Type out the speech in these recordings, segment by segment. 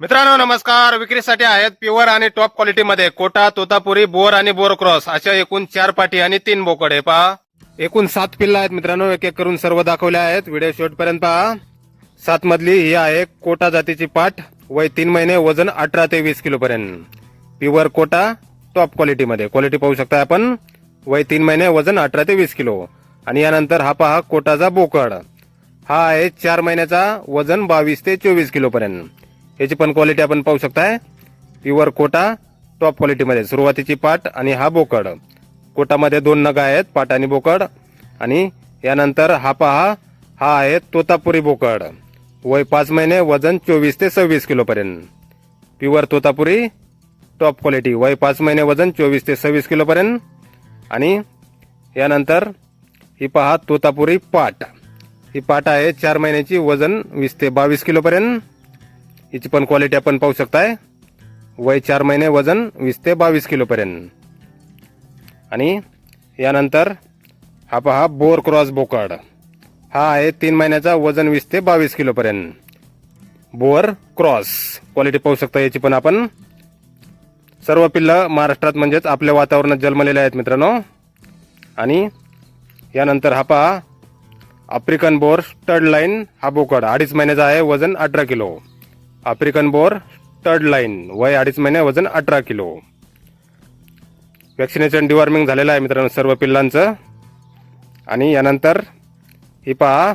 मित्रांनो नमस्कार. विक्रीसाठी आहेत प्युअर आणि टॉप क्वालिटीमध्ये कोटा तोतापुरी बोर आणि बोर क्रॉस अशा एकूण चार पाठी आणि तीन बोकड आहे पहा. एकूण सात पिल्ला आहेत मित्रांनो एक एक करून सर्व दाखवले आहेत. व्हिडिओ शेवटपर्यंत पहा. सात मधली ही आहे कोटा जातीची पाठ वय तीन महिने वजन अठरा ते वीस किलो पर्यंत. प्युअर कोटा टॉप क्वालिटीमध्ये. क्वालिटी पाहू शकता आपण. वय तीन महिने वजन अठरा ते वीस किलो. आणि यानंतर हा पहा कोटाचा बोकड. हा आहे चार महिन्याचा वजन बावीस ते चोवीस किलो पर्यंत. याची पण क्वालिटी आपण पाहू शकताय. प्युअर कोटा टॉप क्वालिटीमध्ये सुरुवातीची पाट आणि हा बोकड. कोटामध्ये दोन नग आहेत पाट आणि बोकड. आणि यानंतर हा पहा हा आहे तोतापुरी बोकड. वय पाच महिने वजन चोवीस ते सव्वीस किलोपर्यंत प्युअर तोतापुरी टॉप क्वालिटी वय पाच महिने वजन चोवीस ते सव्वीस किलोपर्यंत आणि यानंतर ही पहा तोतापुरी पाट. ही पाट आहे चार महिन्याची वजन वीस ते बावीस किलोपर्यंत हिची पण क्वालिटी आपण पाहू शकताय. वय चार महिने वजन वीस ते बावीस किलोपर्यंत आणि यानंतर हा पहा बोर क्रॉस बोकड. हा आहे तीन महिन्याचा वजन वीस ते बावीस किलोपर्यंत बोअर क्रॉस. क्वालिटी पाहू शकता याची पण आपण. सर्व पिल्लं महाराष्ट्रात म्हणजेच आपल्या वातावरणात जन्मलेले आहेत मित्रांनो. आणि यानंतर हा पहा आफ्रिकन बोर स्टड लाईन हा बोकड. अडीच महिन्याचा आहे वजन अठरा kilo. African Boer third line वय अडीच महिने वजन अठरा किलो. वॅक्सिनेशन डिवॉर्मिंग झालेलं आहे मित्रांनो सर्व पिल्लांचं. आणि यानंतर ही पहा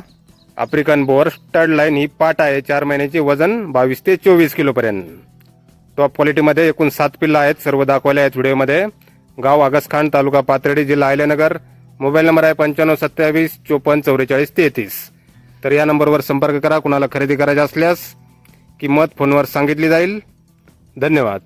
आफ्रिकन बोर स्टड लाईन ही पाट आहे. चार महिन्याची वजन बावीस ते चोवीस किलोपर्यंत टॉप क्वालिटीमध्ये एकूण सात पिल्लं आहेत. सर्व दाखवले आहेत व्हिडिओमध्ये. गाव आगसखान तालुका पाथर्डी जिल्हा आयल्यानगर मोबाईल नंबर आहे पंच्याण्णव सत्तावीस चोपन्न चौवेचाळीस तेहतीस. तर या नंबरवर संपर्क करा. कुणाला खरेदी करायचा असल्यास किंमत फोनवर सांगितली जाईल. धन्यवाद.